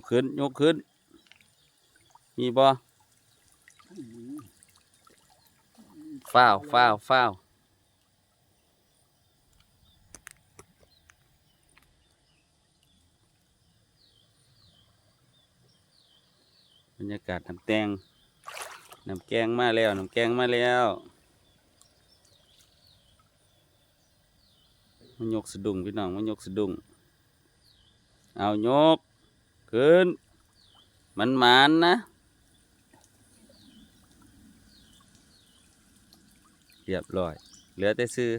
กขึ้นยกขึ้น มีบ่ฟ้าวฟ้าวฟ้าวบรรยากาศน้ำแตงน้ำแกงมาแล้วน้ำแกงมาแล้วมันยกสะดุ้งพี่น้องมันยกสะดุ้งเอายก ขึ้น มันหมานนะ เรียบร้อย เหลือแต่ซื้อ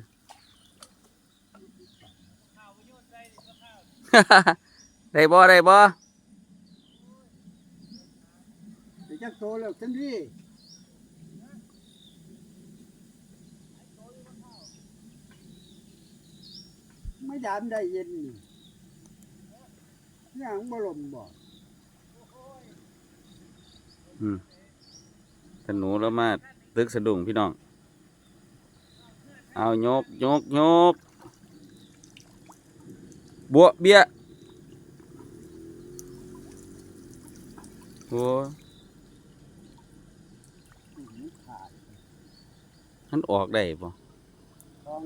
ได้บ่ได้บ่ไปจักโตแล้วจังดีไม่ดามได้เย็น ย่างบ่ลมบ่อืมถ้าหนูแล้วมาตึกสะดุ้งพี่น้อง เอายกยกยกบวเบี้ยโอ้ยมันขาดมันออกได้บ่ทอง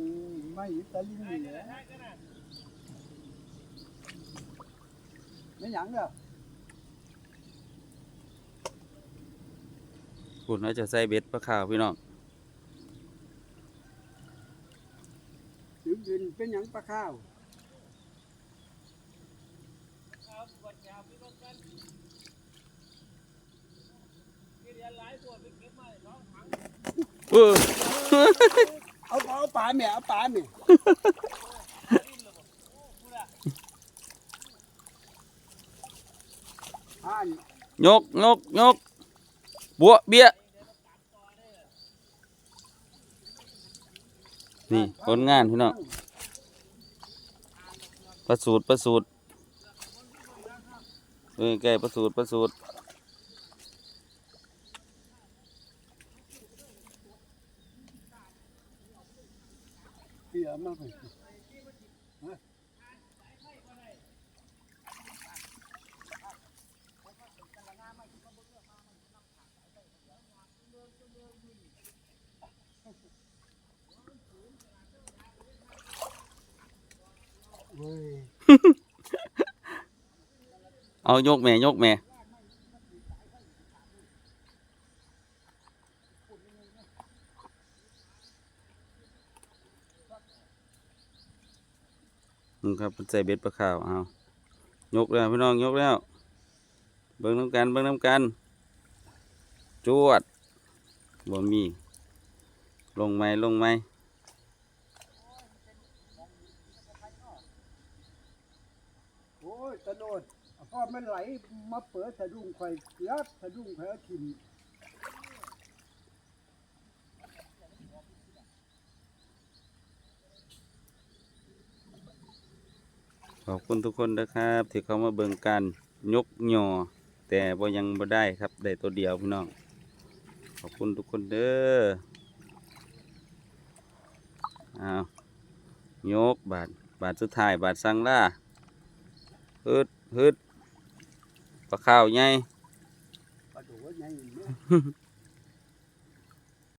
ไม่ตะลิงนี่แหละ ไม่หยังแล้วคุณว่าจะใส่เบ็ดปลาขาวพี่น้องถึงกินเป็นหยังปลาข้าวเออ เอาเอาปลาแม่เอาปลาแม่อ่าน ยกยกยกบวเบี้ย นี่ผลงานพี่น้องประสูตรประสูตรเอ้ยใกล้ประสูตรประสูตรเสียมากเลย เอายกแม่ยกแม่นึงครับใส่เบ็ดปลาขาวเอายกแล้วพี่น้องยกแล้ว เบิ่งน้ำกันเบิ่งน้ำกัน จวดบ่มี ลงไหมลงไหม โอ้ยตะโดดพอมันไหลมาเปิดสะดุ้งไฟเกือบสะดุ้งไฟเอาทิมขอบคุณทุกคนนะครับ ที่เขามาเบิ่งกันยกหย่อแต่บ่ยังบ่ได้ครับได้ตัวเดียวพี่น้อง ขอบคุณทุกคนเด้ออ้าวยกบาทบาทสุดท้ายบาทสังล่า ฮึดฮึดปลาข้าวใหญ่